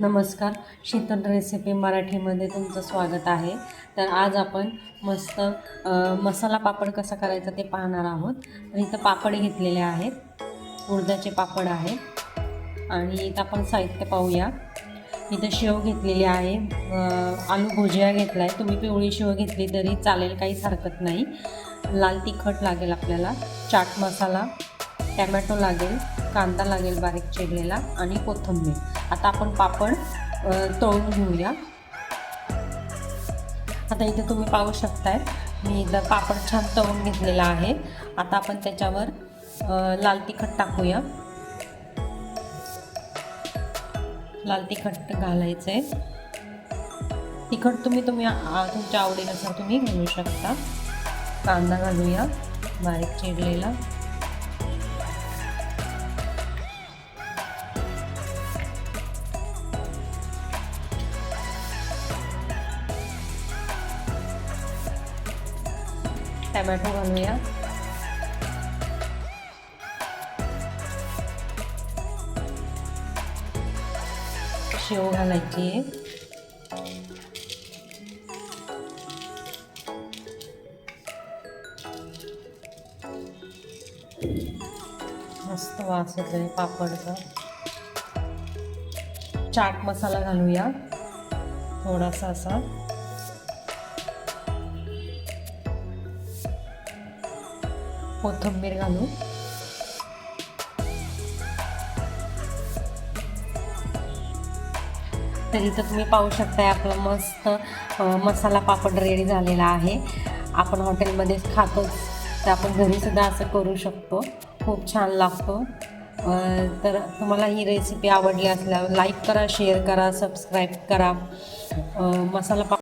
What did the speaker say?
नमस्कार. शीतल रेसिपी मराठीमध्ये तुमचं स्वागत आहे. तर आज आपण मस्त मसाला पापड कसा करायचा ते पाहणार आहोत. तर इथं पापड घेतलेले आहेत. उडदाचे पापड आहेत आणि इथं आपण साहित्य पाहूया. इथं शेव घेतलेली आहे. आलू भुजिया घेतला आहे तुम्ही पिवळी शेव घेतली तरी चालेल काहीच हरकत नाही. लाल तिखट लागेल आपल्याला. चाट मसाला. टॅमॅटो लागेल कांदा लागेल बारीक चिरलेला आणि कोथिंबीर. आता आपण पापड तळून घेऊया. आता इथे तुम्ही पाहू शकताय मी इथं पापड छान तळून घेतलेला आहे. आता आपण त्याच्यावर लाल तिखट टाकूया. लाल तिखट घालायचं आहे तिखट तुम्ही तुम्ही तुमच्या आवडीनुसार तुम्ही घालू शकता. कांदा घालूया बारीक चिरलेला. टमॅटो घालूया शेव घालायची आहे मस्त वास येतोय पापडचा चाट मसाला घालूया. थोडासा असा. कोथिंबीर घालू तर इथं तुम्ही पाहू शकताय आपला मस्त मसाला पापड रेडी झालेला आहे. आपण हॉटेलमध्ये खातोच तर आपण घरीसुद्धा असं करू शकतो. खूप छान लागतो. तर तुम्हाला ही रेसिपी आवडली असल्यावर लाईक करा शेअर करा सबस्क्राईब करा. मसाला पापड